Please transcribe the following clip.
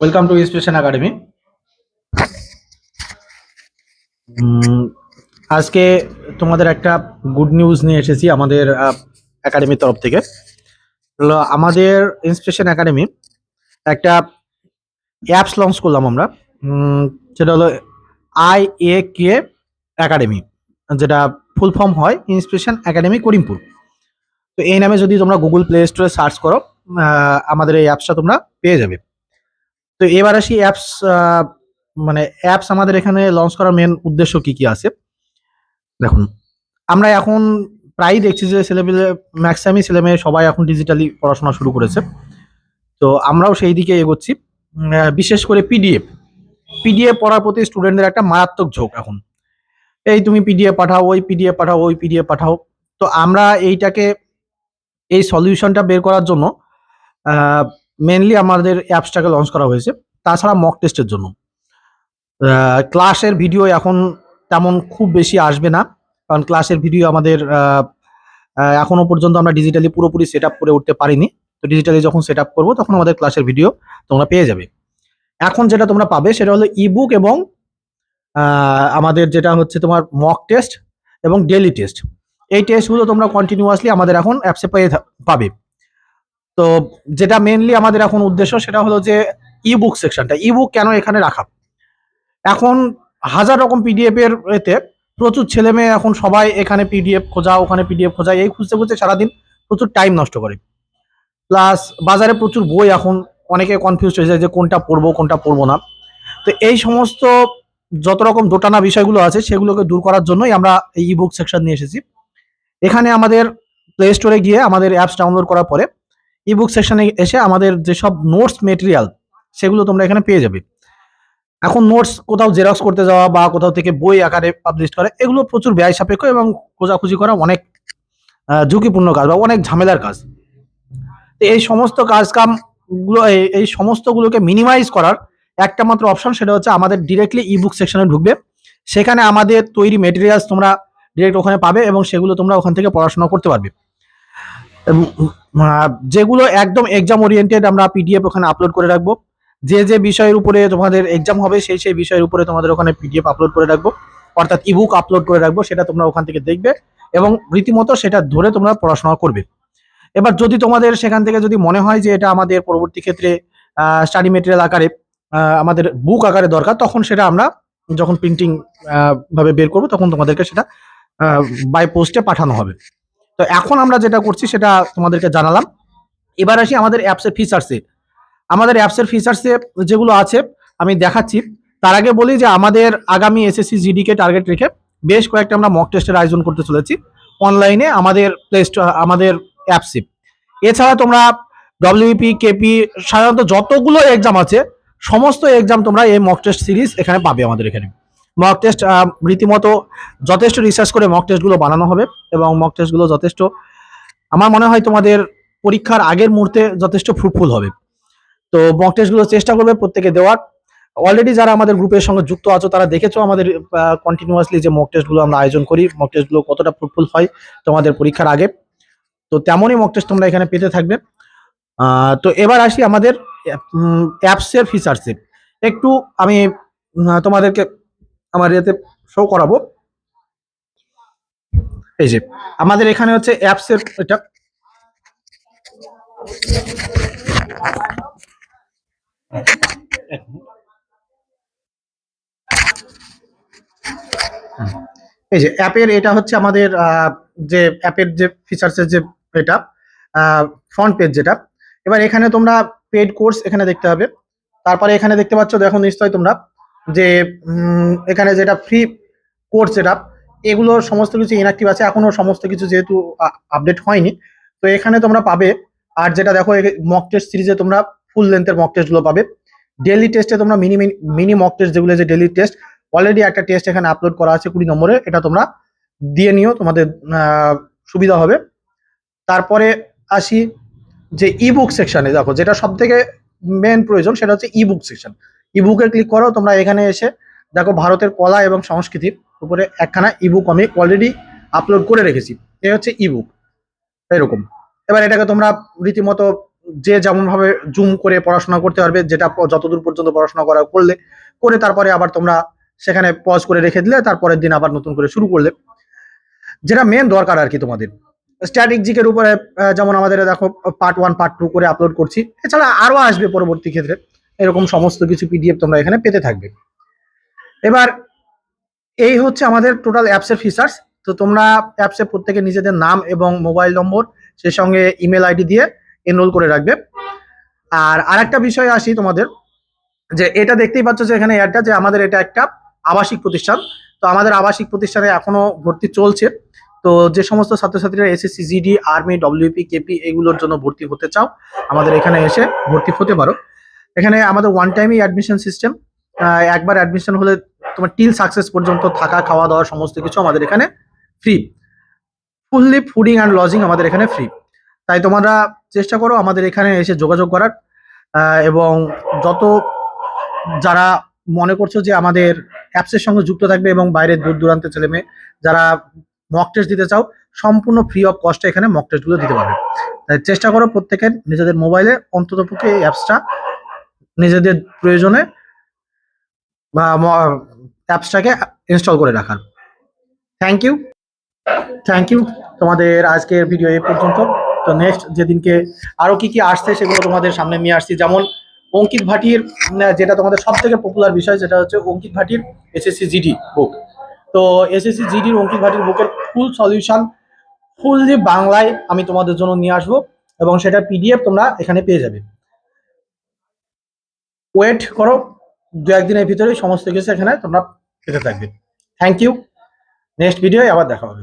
Welcome to inspiration academy আজকে তোমাদের একটা গুড নিউজ নিয়ে এসেছি আমাদের একাডেমির তরফ থেকে। আমাদের ইন্সপিরেশন একাডেমি একটা অ্যাপস লঞ্চ করলাম আমরা। সেটা হলো আই এ কে একাডেমি যেটা ফুল ফর্ম হয় ইন্সপিরেশন একাডেমি করিমপুর তো এই নামে যদি তোমরা গুগল প্লে স্টোরে সার্চ করো আমাদের এই অ্যাপসটা তোমরা পেয়ে যাবে। তো এবার আসি অ্যাপস মানে অ্যাপস আমাদের এখানে লঞ্চ করার মেন উদ্দেশ্য কি কি আছে? দেখুন, আমরা এখন প্রায়ই দেখছি যে ছেলেমেয়ে ম্যাক্সিমামই ছেলেমেয়ে সবাই এখন ডিজিটালি পড়াশোনা শুরু করেছে। তো আমরাও সেই দিকে এগোচ্ছি। বিশেষ করে পিডিএফ পিডিএফ পড়ার প্রতি স্টুডেন্টদের একটা মারাত্মক ঝোঁক এখন। এই তুমি পিডিএফ পাঠাও, ওই পিডিএফ পাঠাও, ওই পিডিএফ পাঠাও। তো আমরা এইটাকে, এই সলিউশনটা বের করার জন্য মেনলি আমাদের অ্যাপসটাকে লঞ্চ করা হয়েছে। তাছাড়া মক টেস্টের জন্য। ক্লাসের ভিডিও এখন তেমন খুব বেশি আসবে না। কারণ ক্লাসের ভিডিও আমাদের আহ, আহ, এখনও পর্যন্ত আমরা ডিজিটালি পুরোপুরি সেট করে উঠতে পারিনি। তো ডিজিটালি যখন সেট আপ করব তখন আমাদের ক্লাসের ভিডিও তোমরা পেয়ে যাবে। এখন যেটা তোমরা পাবে সেটা হলো ইবুক এবং আমাদের যেটা হচ্ছে তোমার মক টেস্ট এবং ডেলি টেস্ট এই টেস্টগুলো তোমরা কন্টিনিউয়াসলি আমাদের এখন অ্যাপসে পেয়ে পাবে। তো যেটা মেনলি আমাদের এখন উদ্দেশ্য সেটা হলো যে ই বুক সেকশনটা ই বুক কেন এখানে রাখা? এখন হাজার রকম পিডিএফ এর এতে প্রচুর ছেলে মেয়ে এখন সবাই এখানে পিডিএফ খোঁজা, ওখানে পিডিএফ খোঁজা, এই খুঁজতে খুঁজতে সারাদিন প্রচুর টাইম নষ্ট করে। প্লাস বাজারে প্রচুর বই এখন অনেকে কনফিউজ হয়ে যায় যে কোনটা পড়ব কোনটা পড়ব না। তো এই সমস্ত যত রকম দোটানা বিষয়গুলো আছে সেগুলোকে দূর করার জন্যই আমরা এই ই বুক সেকশন নিয়ে এসেছি। এখানে আমাদের প্লে স্টোরে গিয়ে আমাদের অ্যাপস ডাউনলোড করার পরে ইবুক সেকশনে এসে আমাদের যেসব নোটস মেটেরিয়াল সেগুলো তোমরা এখানে পেয়ে যাবে। এখন নোটস কোথাও জেরক্স করতে যাওয়া বা কোথাও থেকে বই আকারে পাবলিশ করা, এগুলো প্রচুর ব্যয় সাপেক্ষ এবং খোঁজাখুঁজি করা অনেক ঝুঁকিপূর্ণ কাজ বা অনেক ঝামেলার কাজ। তো এই সমস্ত কাজগুলো এই- সমস্তগুলোকে মিনিমাইজ করার একটা মাত্র অপশন সেটা হচ্ছে আমাদের ডিরেক্টলি ইবুক সেকশনে ঢুকবে। সেখানে আমাদের তৈরি মেটেরিয়ালস তোমরা ডিরেক্ট ওখানে পাবে এবং সেগুলো তোমরা ওখান থেকে পড়াশোনা করতে পারবে। যেগুলো একদম এক্সাম ওরিয়েন্টেড আমরা পিডিএফ ওখানে আপলোড করে রাখব। যে যে বিষয়ের উপরে তোমাদের এক্সাম হবে, সেই সেই বিষয়ের উপরে তোমাদের ওখানে পিডিএফ আপলোড করে রাখব। অর্থাৎ ইবুক আপলোড করে রাখব, সেটা তোমরা ওখান থেকে দেখবে এবং রীতিমতো সেটা ধরে তোমরা পড়াশোনা করবে। এবার যদি তোমাদের সেখান থেকে যদি মনে হয় যে এটা আমাদের পরবর্তী ক্ষেত্রে স্টাডি মেটেরিয়াল আকারে আমাদের বুক আকারে দরকার, তখন সেটা আমরা যখন প্রিন্টিং ভাবে বের করব, তখন তোমাদেরকে সেটা বাই পোস্টে পাঠানো হবে। তো এখন আমরা যেটা করছি সেটা তোমাদেরকে জানালাম। এবার আসি আমাদের অ্যাপসের ফিচার্সে আমাদের অ্যাপসের ফিচার্সে যেগুলো আছে, আমি দেখাচ্ছি। তার আগে বলি যে আমাদের আগামী এসএসসি জিডিকে টার্গেট রেখে বেশ কয়েকটা আমরা মক টেস্টের আয়োজন করতে চলেছি অনলাইনে আমাদের প্লে আমাদের অ্যাপসে এছাড়া তোমরা ডব্লিউপি কেপি সাধারণত যতগুলো এক্সাম আছে, সমস্ত এক্সাম তোমরা এই মক টেস্ট সিরিজ এখানে পাবে আমাদের এখানে। মক টেস্ট রীতিমতো যথেষ্ট রিসার্চ করে মক টেস্টগুলো বানানো হবে এবং মক টেস্টগুলো যথেষ্ট, আমার মনে হয় তোমাদের পরীক্ষার আগের মুহূর্তে যথেষ্ট ফ্রুটফুল হবে। তো মক টেস্টগুলো চেষ্টা করবে প্রত্যেকে দেওয়ার। অলরেডি যারা আমাদের গ্রুপের সঙ্গে যুক্ত আছো, তারা দেখেছ আমাদের কন্টিনিউয়াসলি যে মক টেস্টগুলো আমরা আয়োজন করি। মক টেস্টগুলো কতটা ফ্রুটফুল হয় তোমাদের পরীক্ষার আগে। তো তেমনই মক টেস্ট তোমরা এখানে পেতে থাকবে। তো এবার আসি আমাদের অ্যাপসের ফিচার্সে একটু আমি তোমাদেরকে আমার ইয়েতে শো করাবো। এই যে, আমাদের এখানে হচ্ছে অ্যাপসের এটা। এই যে অ্যাপের এটা হচ্ছে আমাদের যে অ্যাপের যে ফিচার্সের যে এটা ফ্রন্ট পেজ যেটা। এবার এখানে তোমরা পেড কোর্স এখানে দেখতে হবে তারপরে এখানে দেখতে পাচ্ছ, দেখো নিশ্চয়ই তোমরা। যে এখানে যেটা ফ্রি কোর্স যেটা এগুলো সমস্ত কিছু ইনঅ্যাক্টিভ আছে। এখনও সমস্ত কিছু যেহেতু আপডেট হয়নি। তো এখানে তোমরা পাবে, আর যেটা দেখো মক টেস্ট সিরিজে তোমরা ফুল লেন্থের মক টেস্টগুলো পাবে। ডেলি টেস্টে তোমরা মিনি মিনি মক টেস্ট যেগুলো যে ডেলি টেস্ট অলরেডি একটা টেস্ট এখানে আপলোড করা আছে কুড়ি নম্বরে। এটা তোমরা দিয়ে নিও, তোমাদের সুবিধা হবে। তারপরে আসি যে ইবুক সেকশানে দেখো, যেটা সব থেকে মেন প্রয়োজন, সেটা হচ্ছে ইবুক সেকশন ইবুকে ক্লিক করো, তোমরা এখানে এসে দেখো ভারতের কলা এবং সংস্কৃতির উপরে একখানা ইবুক আমি অলরেডি আপলোড করে রেখেছি। এই হচ্ছে ইবুক এরকম। এবার এটাকে তোমরা রীতিমতো যে যেমনভাবে জুম করে পড়াশোনা করতে পারবে, যেটা যতদূর পর্যন্ত পড়াশোনা করা করলে, করে তারপরে আবার তোমরা সেখানে পজ করে রেখে দিলে, তারপরের দিন আবার নতুন করে শুরু করলে। যেটা মেন দরকার আর কি তোমাদের। স্ট্যাটিক জিকের উপরে যেমন আমাদের দেখো পার্ট ওয়ান পার্ট টু করে আপলোড করছি। এছাড়া আরও আসবে পরবর্তী ক্ষেত্রে। এরকম সমস্ত কিছু পিডিএফ তোমরা এখানে পেতে থাকবে। এবার, এই হচ্ছে আমাদের টোটাল অ্যাপসের ফিচার্স তো তোমরা অ্যাপসে প্রত্যেকে নিজেদের নাম এবং মোবাইল নম্বর সেই সঙ্গে ইমেল আইডি দিয়ে এনরোল করে রাখবে। আর আরেকটা বিষয় আসি তোমাদের, যে এটা দেখতেই পাচ্ছ যে এখানে অ্যাডটা যে আমাদের এটা একটা আবাসিক প্রতিষ্ঠান। তো আমাদের আবাসিক প্রতিষ্ঠানে এখনও ভর্তি চলছে। তো যে সমস্ত ছাত্রছাত্রীরা SSC GD army WP KP এগুলোর জন্য ভর্তি হতে চাও, আমাদের এখানে এসে ভর্তি হতে পারো। এখানে আমাদের ওয়ান টাইমই অ্যাডমিশন সিস্টেম একবার অ্যাডমিশন হলে তোমার টিল সাকসেস পর্যন্ত থাকা, খাওয়া দাওয়া, সমস্ত কিছু আমাদের এখানে free fully fooding and lodging আমাদের এখানে ফ্রি তাই তোমরা চেষ্টা করো আমাদের এখানে এসে যোগাযোগ করার এবং যত যারা মনে করছ যে আমাদের অ্যাপসের সঙ্গে যুক্ত থাকবে এবং বাইরের দূর দূরান্তের ছেলে মেয়ে যারা মক টেস্ট দিতে চাও, সম্পূর্ণ ফ্রি অফ কস্টে এখানে মক টেস্টগুলো দিতে পারবে। তাই চেষ্টা করো প্রত্যেকের নিজেদের মোবাইলে অন্ততপক্ষে এই অ্যাপসটা নিজেদের প্রয়োজনে বা অ্যাপসটাকে ইনস্টল করে রাখার। থ্যাংক ইউ থ্যাংক ইউ তোমাদের আজকের ভিডিও এই পর্যন্ত। তো নেক্সট যেদিনকে আরও কি কি আসছে সেগুলো তোমাদের সামনে নিয়ে আসছি। যেমন অঙ্কিত ভাটির যেটা তোমাদের সব থেকে পপুলার বিষয় যেটা হচ্ছে অঙ্কিত ভাটির এসএসসি জিডি বুক তো এসএসসি জিডির অঙ্কিত ভাটির বুকের ফুল সলিউশন ফুললি বাংলায় আমি তোমাদের জন্য নিয়ে আসব এবং সেটা পিডিএফ তোমরা এখানে পেয়ে যাবে। ওয়েট করো, দু একদিনের ভিতরে সমস্ত কিছু এখানে তোমরা পেতে থাকবে। থ্যাংক ইউ নেক্সট ভিডিও আবার দেখা হবে।